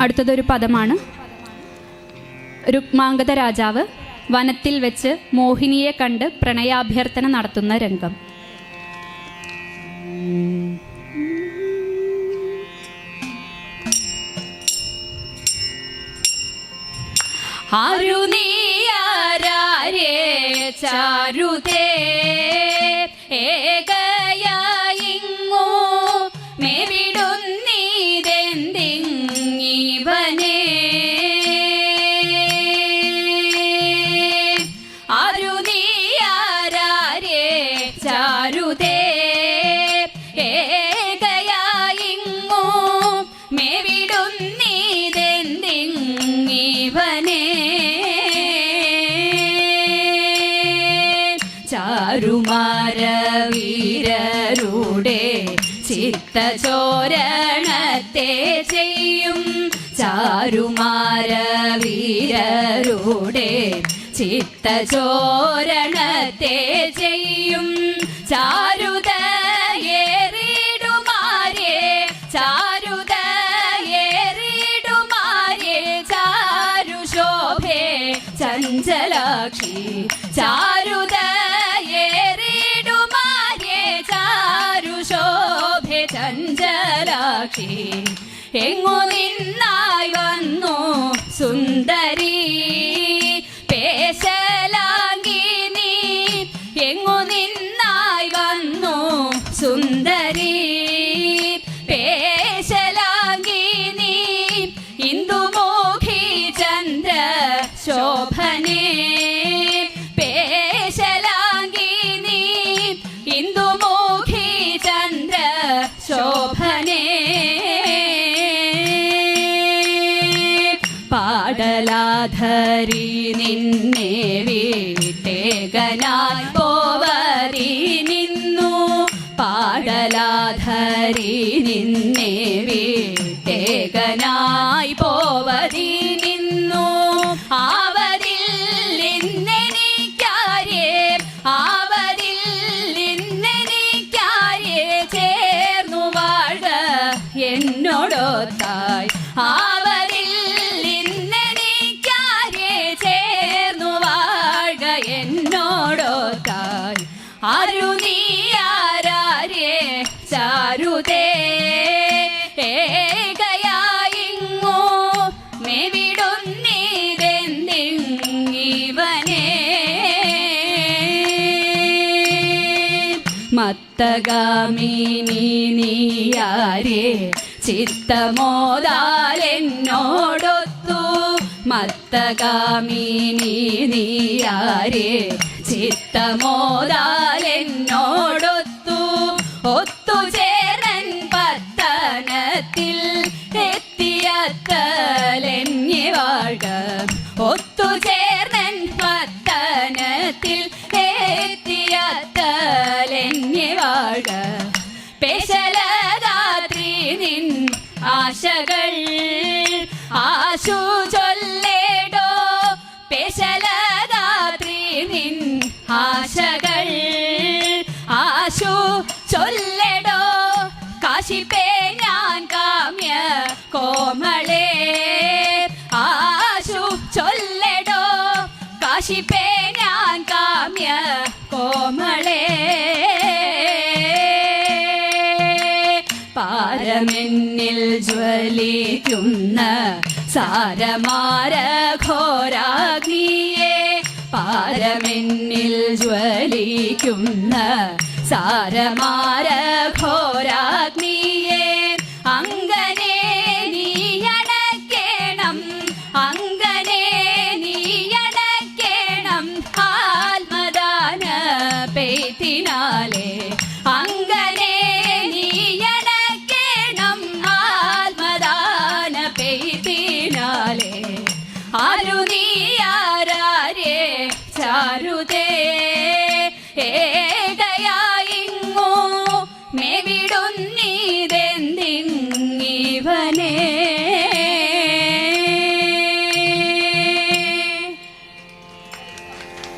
അടുത്തതൊരു പദമാണ്. രുക്മാംഗത രാജാവ് വനത്തിൽ വെച്ച് മോഹിനിയെ കണ്ട് പ്രണയാഭ്യർത്ഥന നടത്തുന്ന രംഗം. ചാരുതേ ഏകയായിങ്ങോ ചാരുമാരവീരരുടെ ചിത്തചോരണത്തെ ചെയ്യും. ചാരുമാരവീരരുടെ ചിത്തചോരണത്തെ ചെയ്യും. ചാരുതയേറിടുമാരേ ചാരുതയേറിടുമാരേ ചാരുശോഭേ ചഞ്ചലാക്ഷി ചാരുതയേറിടുമാരേ എങ്ങു നിന്നായി വന്നു സുന്ദരി. പാടലാധരി നിന്നെ വീട്ടേകനായി പോവരി നിന്നു. പാടലാധരി നിന്നെ വീട്ടേകനായി പോവരി മത്തഗാമിനി നീയാരേ? ചിത്തമോദാലെന്നോടൊത്തു മത്തഗാമിനി നീയാരേ? ചിത്തമോദാലെന്നോടൊത്തു ഒത്തുചേരൻ ആശകൾ ആശു ചൊല്ലേടോ. പേശലദാത്രി നിൻ ആശകൾ ആശു ചൊല്ലേടോ. കാശിപ്പേ ഞാൻ കാമ്യ കോമളേ. ആശു ചൊല്ലേടോ. കാശിപ്പേ ഞാൻ കാമ്യ കോമളേ. പാരമെന്നിൽ ജ്വലിക്കുന്ന സാരമാര ഘോരാഗ്നിയെ പാരമെന്നിൽ ജ്വലിക്കുന്ന സാരമാര ഘോരാഗ്നിയെ അങ്കനെ നീയണക്കേണം അങ്കനെ നീയണക്കേണം ആത്മദാന പെയ്ത്തിനാലേ കരുതീ